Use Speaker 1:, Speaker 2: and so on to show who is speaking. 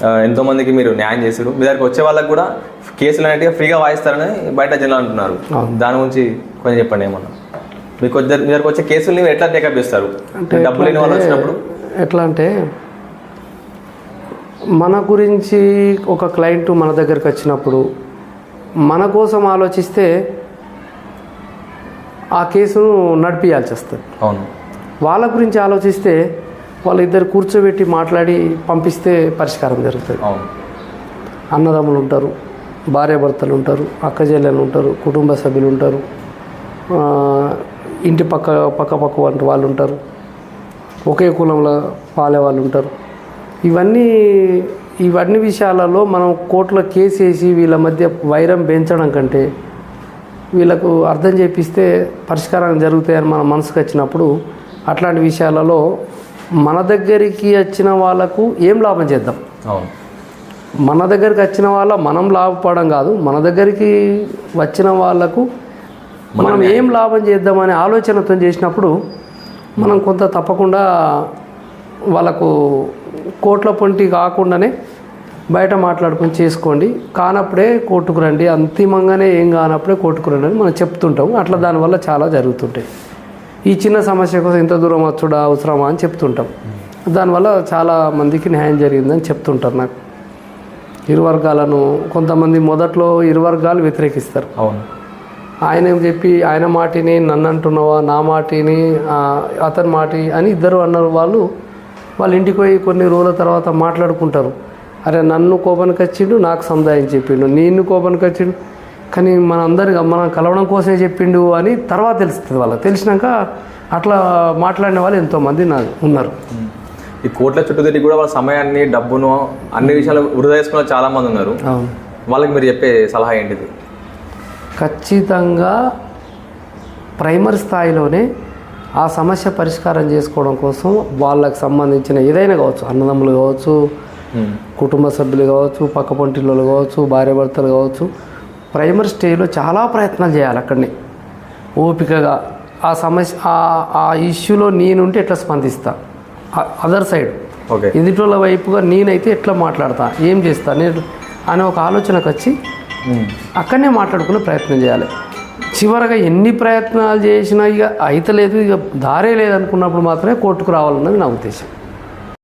Speaker 1: ఆ, ఎంతో మందికి మీరు న్యాయం చేశారు. మీ దగ్గరికి వచ్చే వాళ్ళకి కూడా కేసులు అనేటివి ఫ్రీగా వాయిస్తారని బయట జనాలు అంటున్నారు. దాని గురించి కొంచెం చెప్పండి ఏమన్నా. మీకు మీ దగ్గరకు వచ్చే కేసుల్ని మీరు ఎట్లా టేకప్ చేస్తారు? డబ్బు లేని వాళ్ళు వచ్చినప్పుడు?
Speaker 2: ఎట్లా అంటే మన గురించి ఒక క్లయింట్ మన దగ్గరికి వచ్చినప్పుడు మన కోసం ఆలోచిస్తే ఆ కేసును నడిపించాల్సి వస్తుంది.
Speaker 1: అవును.
Speaker 2: వాళ్ళ గురించి ఆలోచిస్తే వాళ్ళిద్దరు కూర్చోబెట్టి మాట్లాడి పంపిస్తే పరిష్కారం జరుగుతుంది. అన్నదమ్ములు ఉంటారు భార్యాభర్తలు ఉంటారు అక్క చెల్లెలు ఉంటారు కుటుంబ సభ్యులు ఉంటారు ఇంటి పక్క పక్క పక్క వంటి వాళ్ళు ఉంటారు ఒకే కులంలో పాలే వాళ్ళు ఉంటారు. ఇవన్నీ ఇవన్నీ విషయాలలో మనం కోర్టులో కేసు వేసి వీళ్ళ మధ్య వైరం పెంచడం కంటే వీళ్ళకు అర్థం చేపిస్తే పరిష్కారం జరుగుతాయని మన మనసుకు వచ్చినప్పుడు అట్లాంటి విషయాలలో మన దగ్గరికి వచ్చిన వాళ్ళకు ఏం లాభం చేద్దాం? మన దగ్గరికి వచ్చిన వాళ్ళ మనం లాభపడడం కాదు మన దగ్గరికి వచ్చిన వాళ్ళకు మనం ఏం లాభం చేద్దామనే ఆలోచనతో చేసినప్పుడు మనం కొంత తప్పకుండా వాళ్ళకు కోట్ల పొంటి కాకుండానే బయట మాట్లాడుకొని చేసుకోండి. కానప్పుడే కోర్టుకు రండి. అంతిమంగానే ఏం కానప్పుడే కోర్టుకు రండి అని మనం చెప్తుంటాం అట్లా దానివల్ల చాలా జరుగుతుంటాయి. ఈ చిన్న సమస్య కోసం ఇంత దూరం వచ్చుడా అవసరమా అని చెప్తుంటాం. దానివల్ల చాలా మందికి న్యాయం జరిగిందని చెప్తుంటారు నాకు. ఇరు వర్గాలను కొంతమంది మొదట్లో ఇరు వర్గాలు వ్యతిరేకిస్తారు.
Speaker 1: అవును.
Speaker 2: ఆయన ఏం చెప్పి ఆయన మాటిని నన్ను అంటున్నావా నా మాటిని అతని మాటి అని ఇద్దరు అన్నారు వాళ్ళు. వాళ్ళ ఇంటికి పోయి కొన్ని రోజుల తర్వాత మాట్లాడుకుంటారు. అరే నన్ను కోపానికి వచ్చిండు నాకు సముదాయం చెప్పిండు. నిన్ను కోపానికి వచ్చిండు కానీ మన అందరి మనం కలవడం కోసమే చెప్పిండు అని తర్వాత తెలుస్తుంది వాళ్ళకి. తెలిసినాక అట్లా మాట్లాడిన వాళ్ళు ఎంతోమంది నాకు ఉన్నారు.
Speaker 1: ఈ కోట్ల చుట్టూ తిరిగి కూడా వాళ్ళ సమయాన్ని డబ్బును అన్ని విషయాలు వృధా చేసుకున్న చాలా మంది ఉన్నారు. వాళ్ళకి మీరు చెప్పే సలహా ఏంటిది?
Speaker 2: ఖచ్చితంగా ప్రైమరీ స్థాయిలోనే ఆ సమస్య పరిష్కారం చేసుకోవడం కోసం వాళ్ళకి సంబంధించిన ఏదైనా కావచ్చు అన్నదమ్ములు కావచ్చు. కుటుంబ సభ్యులు కావచ్చు పక్క పొంటిళ్ళు కావచ్చు భార్యాభర్తలు కావచ్చు ప్రైమరీ స్టేజ్లో చాలా ప్రయత్నాలు చేయాలి అక్కడనే. ఓపికగా ఆ సమస్య ఆ- ఇష్యూలో నేనుంటే ఎట్లా స్పందిస్తా? Other side.
Speaker 1: ఓకే.
Speaker 2: ఎదుటోళ్ళ వైపుగా నేనైతే ఎట్లా మాట్లాడతా? ఏం చేస్తా? నేను అనే ఒక ఆలోచనకు వచ్చి. అక్కడనే మాట్లాడుకునే ప్రయత్నం చేయాలి. చివరగా ఎన్ని ప్రయత్నాలు చేసినా ఇక అయితలేదు ఇక దారే లేదనుకున్నప్పుడు మాత్రమే కోర్టుకు రావాలన్నది నా ఉద్దేశం.